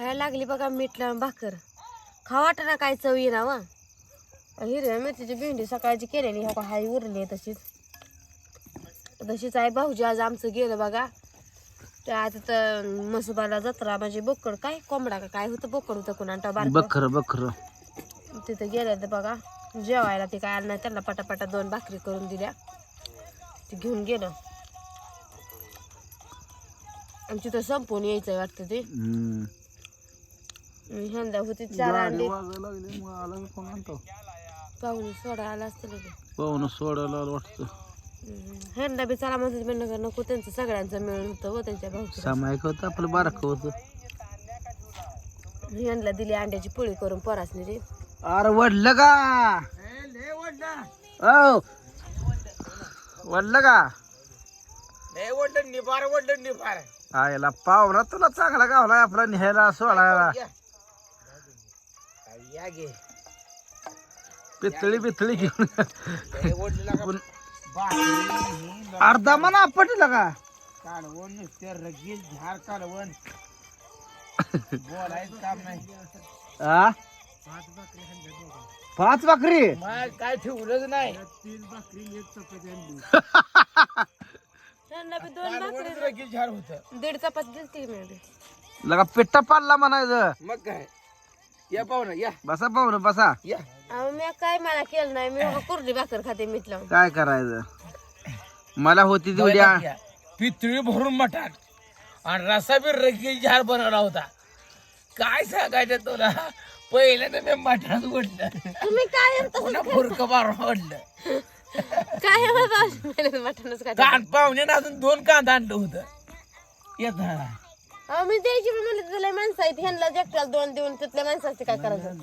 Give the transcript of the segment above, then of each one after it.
खायला लागली बघा मीठ लावून भाकर. खा वाटना काय चव येईना वा. हिरव्या मिरचीची भेंडी सकाळची केलेली ह्या हाय उरली तशीच. तशीच आहे भाऊजी आज आमचं गेलं बघा. त्या आता तर मसुबाला जत्रा म्हणजे बोकड काय? कोंबडा का काय होतं? बोकड होतं कुणाला बारकं. बकर बकर तिथं गेलं तर बघा. जेवायला ते काय आलं नाही त्यांना पटापटा दोन भाकरी करून दिल्या. ते घेऊन गेलं. आणि तिथं संपून यायचंय वाटतं ते. ह्यांदा होती चार अंडे पाहुणे सोडा आला असतं पाहुणं सोडायला वाटतं. ह्यांना बी चला म्हणतात मी नका नको त्यांचं सगळ्यांचं मिळून होतं व त्यांच्या सामायिक होतं आपलं बारक होतं. ह्यांना दिली अंड्याची पोळी करून परासनी रे. अरे वडलं का? ओ वडलं का? निभार वडलं निभार. आयला पावला तुला चांगला गावला आपला न्यायला सोडायला. या गे पितळी पितळी घेऊन अर्धा मना पटला का? कालवण नुसते रगील झाड कालवण बोलायचं काम नाही. आ? पाच भाकरी मग काय ठेवलंच नाही. ह्यांना बी दोन भाकरी रगील झाड होत. दीड चपाती दिलती मिळाली लगा पिट्टा पाडला म्हणायचं. मग काय? या पाहुणा या. बसा पाहुणं बसा. या. अहो मी काय मला केलं नाही मी बघा कुर्ली भाकर खाते लावून. काय करायचं? मला होती तेवढी आ- या. पितळी भरून मटाट आणि रसा बी रगील झाड बनवला होता. काय सांगायचं तुला? पहिल्यांदा मी मटात ओढलं तुम्ही काय पुन्हा फुरकं मारून ओढलं काय मटणच खाते. कान पाहुणे अजून दोन कांदा आणलं होतं. येत ना अहो मी द्यायची पण म्हणलं तुला माणसं आहेत. ह्यांना जगताल दोन देऊन तिथल्या माणसाचे काय करायचं?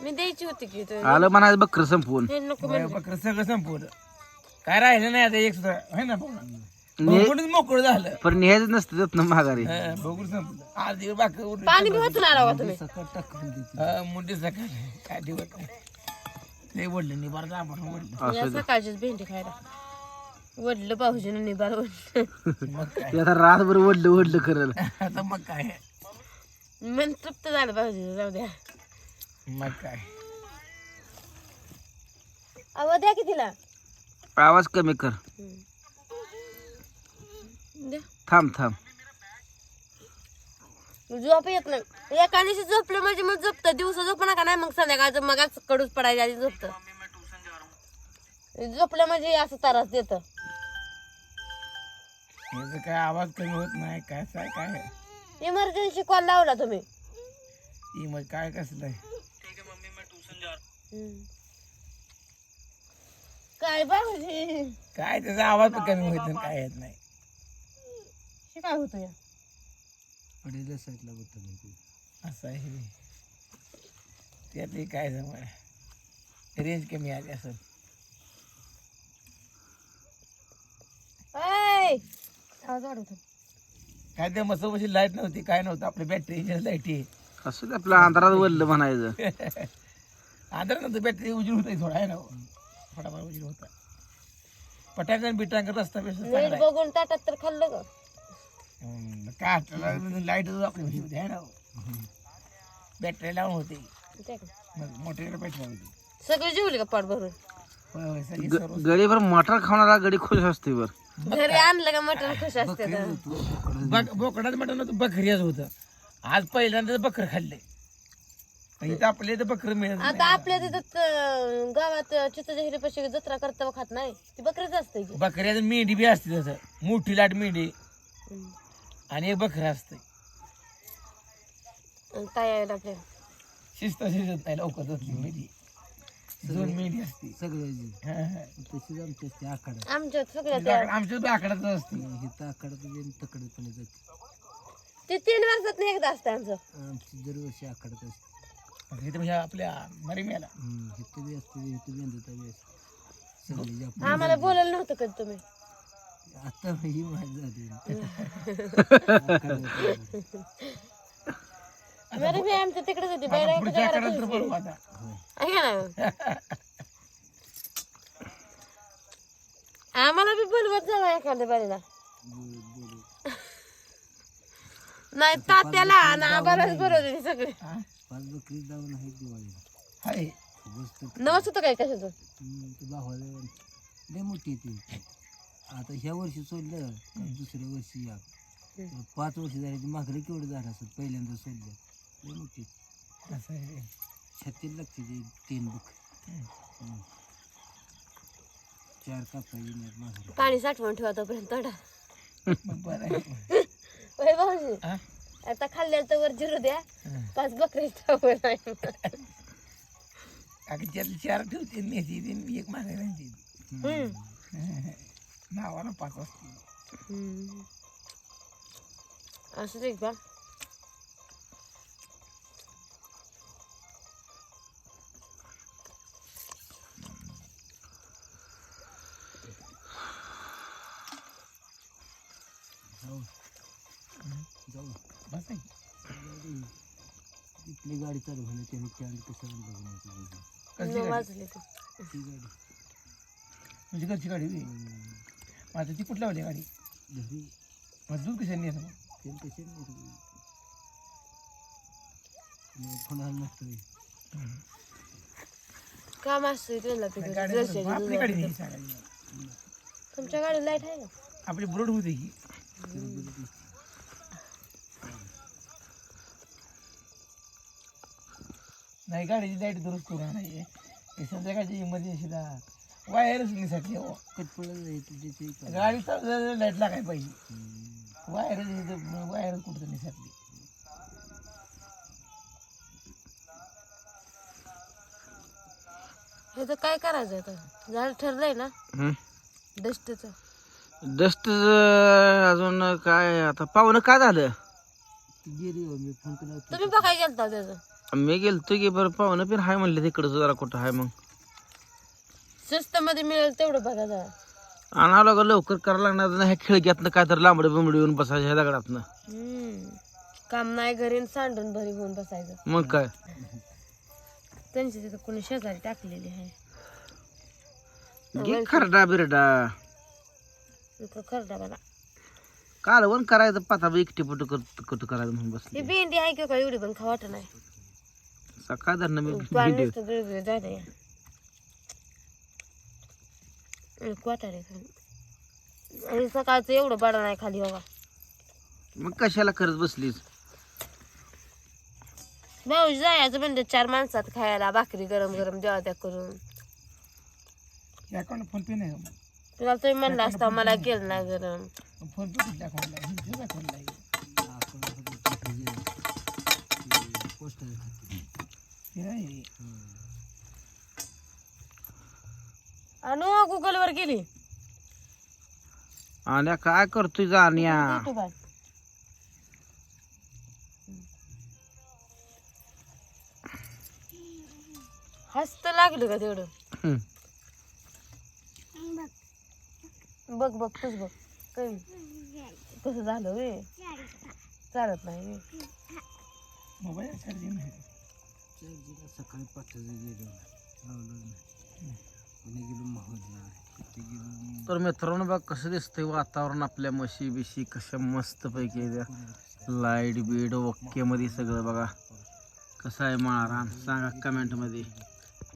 मी द्यायची होती की तू आलं म्हणायचं बकर संपवून. हे नको बरं, बकरं सगळं संपवलं काय राहिलं नाही आता एक सुद्धा है ना मोकळं झालं. पण न्यायचं नसतं त्यात माघारी. हं, बघून संपलं. आज दिवस बाकी उरली पाणी बी होतं आला तुम्ही. हं, मुंडी सकाळ काय दिवस नाही वडलं निबार आपण वडलं या सकाळचीच भेंडी खायला. वडलं निबार वडलं. मग काय? ते आता रातभर वडलं वडलं करल आता मग काय? मन तृप्त झालं भाऊजी जाऊ द्या. मग काय? अहो द्या की तिला आवाज कमी कर. द्या. थांब थांब. झोप येत नाही. एका दिवशी झोपलं म्हणजे मग झोपतं. दिवसा झोप नका नाही मग संध्याकाळचं मग आज कडूच पडायच्या आधी झोपतं. झोपलं म्हणजे असं त्रास देत. याचा काय आवाज कमी होत नाही काय काय काय इमर्जन्सी कॉल लावला तुम्ही. ही मग काय कसलं आहे? हम्म. काय भाऊजी काय त्याचा आवाज पण कमी होत नाही काय येत नाही. हे काय होतं या? असं आहे. त्यातली काय जमळ रेंज कमी आली असं आवाज वाढवतो काय ते मस्त बशी लाइट नव्हती काय नव्हतं आपली बॅटरी लाइट आहे. असं ते आपल्या अंधारात वडलं म्हणायचं. आदर नंतर बॅटरी उजीर होता थोडा आहे ना हो. थोडाफार उजीर होता पटांगण बिटांगण रस्ता चांगला आहे. बघून ताटात तर खाल्लं हम्म, काय लाइट आपली बशी होती आहे ना बॅटरी लावून होती. ते का? मग मोठ्याकडे बॅटरी होती. सगळी जेवली का पोट भरून होय होय सगळी सर्व गडीभर मटर खाणारा गडी खुश असते बर. घरी आणलं का मटण खुश असते तर. बक बोकडात मटण होतं बकरीच होतं. आज पहिल्यांदा बकर खाल्ले. इथं आपल्या इथं बकर मिळत नाही. आता आपल्या तिथं त- गावात चित्ताच्या हिरीपाशी जत्रा करता खात नाही. ती बकरीच असते की? बकऱ्याचं मेंढी बी असते तसं. मोठी लाट मेंढी. आणि एक बकरं असते. आणि काय आहे आपल्या शिस्त शिजत नाही लवकर जातली मेंढी. दोन मेंढी असते. हा, हा. आमच्यात सगळ्या तिथं त्या आकड- आमच्या बी आकडातच असते. ते तीन वर्षात एकदा असतं आमचं. मग इथं म्हणजे आपल्या मरीम्याला. आम्हाला बोलायला नव्हतं कधी तुम्ही. बरं आमच्या तिकडेच होती पुढच्या तर आता. आम्हाला बी बोलवत जावा एखाद्या बारीला नाही तात्याला आणि आबालाच बरोबर सगळे? पाच बकरी जाऊन आहे दिवाळीला हाय. मस्त नवस होतं काय कशाचं? लय मोठी ती. आता ह्या वर्षी सोडलं दुसऱ्या वर्षी या. पाच वर्ष झाली मागली केवढं झालं असत पहिल्यांदा सोडलं. मोठी असं आहे. छत्तीस लागते ते तीन बुक. चार कापा येणार मागं पाणी साठवून ठेवा तोपर्यंत मग बरं आहे होय भाऊजी हा? आता खाल्ल्याचं वर जिरू द्या. पाच बकरी ठेवून नाही अगं त्यातली चार ठेवते नेती ती एक मागे राहते हम्म. नावाला पाच असते हम्म. असं ते का इथली गाडी चालू होणे त्याने चांद कसं बघून यायची कसली नऊ गाडी? वाजले ते. ती गाडी. तुझी घरची गाडी होती आता ती कुठल्या वाली गाडी? घरी. मग? दूध कशाने येतं मग? तेल कसे पुन्हा नसतं काम असतं त्यांना. गाडी जर्सी बरोबर. आपली दूध गाडी. नाही सांगायची तुमच्या गाडी लाइट आहे का? आपली बुलेट होती की. नाही गाडीची लाइट दुरुस्त करून नाही हे संध्याकाळची इमर्जन्सीला वायरच निसटली हो. गाडी चालू लाइट लागायला पाहिजे. वायर वायर कुठं निसटली. हे तर काय करायचं आता? झाड ठरलंय ना? डस्टचं डस्ट अजून काय आता पाहुणं काय झालं? गेली हो, मी फोन केला होता. तुम्ही बघाय गेलता त्याचं? मी गेलतो की बरं पाहुणं पण हाय म्हणले तिकडं जरा कुठं हाय मग. स्वस्त मध्ये मिळेल तेवढं बघा जरा. आणावं लागलं लवकर करायला लागणार नाही ह्या खिडक्यातनं काय तर लांबडे बिंबडी येऊन बसायच्या ह्या दगडातनं. हम्म. काम नाही घरी आणि सांडून भरी होऊन बसायचं. मग काय? त्यांची तिथं कोणी शेजारी टाकलेली आहे. घे खरडा बिरडा. इकडं खरडा बघा. कालवण करायचं पाता एकटी पुटू कुठं करायचं म्हणून ही बसले भेंडी आहे की काय एवढी पण खावाट नाही. सकाळ धरणं मी पाणी. आणि क्वाटारे खाली. आणि सकाळचं एवढं बडा नाही खाली बघा मग कशाला करत बसलीस? भाऊजी जायचं म्हणजे चार माणसात खायला भाकरी गरम गरम द्यावा त्या करून. या अकाउंट फोन पे नाही हो. तुला तुम्ही म्हणला असता मला केलं ना गरम. फोन पे कुठल्या अकाउंटला आहे हिंदूच अकाउंटला आहे हे. आणि गुगल वर गेली. आणि काय करतोय जाण्या. हसत लागलं का तेवढं. बघ बघ तूच बघ. कमी कसं झालं वे चालत नाही मोबाईल चार्जिंग नाही. सकाळी पाठवलं गेलो लावलं नाही गेलो गेलो तर मित्रांनो बघ कसं दिसतंय वातावरण आपल्या म्हशी बिशी कशा मस्त पैकी लाइट बीड ओके मध्ये सगळं बघा. कसं आहे माळरान सांगा कमेंटमध्ये.